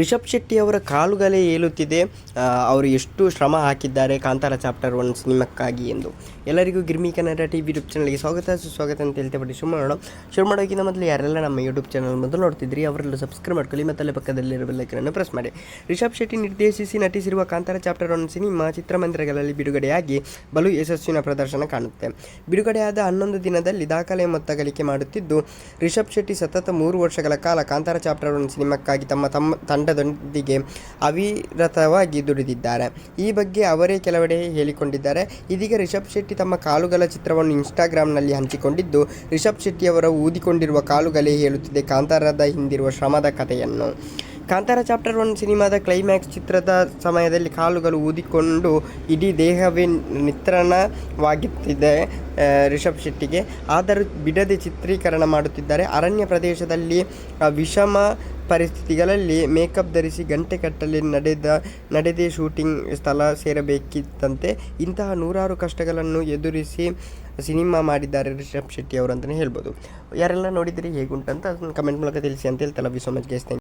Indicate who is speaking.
Speaker 1: ರಿಷಬ್ ಶೆಟ್ಟಿ ಅವರ ಕಾಲುಗಲೆ ಏಳುತ್ತಿದೆ. ಅವರು ಎಷ್ಟು ಶ್ರಮ ಹಾಕಿದ್ದಾರೆ ಕಾಂತಾರ ಚಾಪ್ಟರ್ ಒನ್ ಸಿನಿಮಾಕ್ಕಾಗಿ ಎಂದು. ಎಲ್ಲರಿಗೂ ಗಿರ್ಮಿ ಕನ್ನಡ ಟಿ ವಿ ಯೂಟ್ಯೂಬ್ ಚಾನಲ್ಗೆ ಸ್ವಾಗತ. ಸುಸ್ವಾಗತ ಅಂತ ಹೇಳ್ತಾ ಬಿಡಿ ಶುರು ಮಾಡೋಣ. ಶುರು ಮಾಡೋಕ್ಕಿಂತ ಮೊದಲು ಯಾರೆಲ್ಲ ನಮ್ಮ ಯೂಟ್ಯೂಬ್ ಚಾನಲ್ ಮೊದಲು ನೋಡ್ತಿದ್ರಿ, ಅವರೆಲ್ಲ ಸಬ್ಸ್ಕ್ರೈಬ್ ಮಾಡ್ಕೊಳ್ಳಿ ಮತ್ತು ಅಲ್ಲೇ ಪಕ್ಕದಲ್ಲಿರೋ ಪ್ರೆಸ್ ಮಾಡಿ. ರಿಷಬ್ ಶೆಟ್ಟಿ ನಿರ್ದೇಶಿಸಿ ನಟಿಸಿರುವ ಕಾಂತಾರ ಚಾಪ್ಟರ್ ಒನ್ ಸಿನಿಮಾ ಚಿತ್ರಮಂದಿರಗಳಲ್ಲಿ ಬಿಡುಗಡೆಯಾಗಿ ಬಲು ಯಶಸ್ವಿನ ಪ್ರದರ್ಶನ ಕಾಣುತ್ತೆ. ಬಿಡುಗಡೆಯಾದ ಹನ್ನೊಂದು ದಿನದಲ್ಲಿ ದಾಖಲೆ ಮೊತ್ತ ಗಳಿಕೆ ಮಾಡುತ್ತಿದ್ದು, ರಿಷಬ್ ಶೆಟ್ಟಿ ಸತತ ಮೂರು ವರ್ಷಗಳ ಕಾಲ ಕಾಂತಾರ ಚಾಪ್ಟರ್ ಒನ್ ಸಿನಿಮಾಕ್ಕಾಗಿ ತಮ್ಮ ತಮ್ಮ ತಂಡದೊಂದಿಗೆ ಅವಿರತವಾಗಿ ದುಡಿದಿದ್ದಾರೆ. ಈ ಬಗ್ಗೆ ಅವರೇ ಕೆಲವೆಡೆ ಹೇಳಿಕೊಂಡಿದ್ದಾರೆ. ಇದೀಗ ರಿಷಬ್ ಶೆಟ್ಟಿ ತಮ್ಮ ಕಾಲುಗಲ ಚಿತ್ರವನ್ನು ಇನ್ಸ್ಟಾಗ್ರಾಮ್ನಲ್ಲಿ ಹಂಚಿಕೊಂಡಿದ್ದು, ರಿಷಬ್ ಶೆಟ್ಟಿ ಅವರ ಊದಿಕೊಂಡಿರುವ ಕಾಲುಗಲೆ ಹೇಳುತ್ತಿದೆ ಕಾಂತಾರದ ಹಿಂದಿರುವ ಶ್ರಮದ ಕಥೆಯನ್ನು. ಕಾಂತಾರ ಚಾಪ್ಟರ್ ಒನ್ ಸಿನಿಮಾದ ಕ್ಲೈಮ್ಯಾಕ್ಸ್ ಚಿತ್ರದ ಸಮಯದಲ್ಲಿ ಕಾಲುಗಳು ಊದಿಕೊಂಡು ಇಡೀ ದೇಹವೇ ನಿತ್ರಣವಾಗುತ್ತಿದೆ ರಿಷಬ್ ಶೆಟ್ಟಿಗೆ. ಆದರೂ ಬಿಡದೆ ಚಿತ್ರೀಕರಣ ಮಾಡುತ್ತಿದ್ದಾರೆ. ಅರಣ್ಯ ಪ್ರದೇಶದಲ್ಲಿ ವಿಷಮ ಪರಿಸ್ಥಿತಿಗಳಲ್ಲಿ ಮೇಕಪ್ ಧರಿಸಿ ಗಂಟೆಗಟ್ಟಲೆ ನಡೆದ, ನಡೆದೇ ಶೂಟಿಂಗ್ ಸ್ಥಳ ಸೇರಬೇಕಿತ್ತಂತೆ ಇಂತಹ ನೂರಾರು ಕಷ್ಟಗಳನ್ನು ಎದುರಿಸಿ ಸಿನಿಮಾ ಮಾಡಿದ್ದಾರೆ ರಿಷಬ್ ಶೆಟ್ಟಿ ಅವರು ಅಂತಲೇ ಹೇಳ್ಬೋದು. ಯಾರೆಲ್ಲ ನೋಡಿದರೆ ಹೇಗುಂಟಂತ ಅದನ್ನು ಕಮೆಂಟ್ ಮೂಲಕ ತಿಳಿಸಿ ಅಂತ ಹೇಳ್ತಾ love you so much guys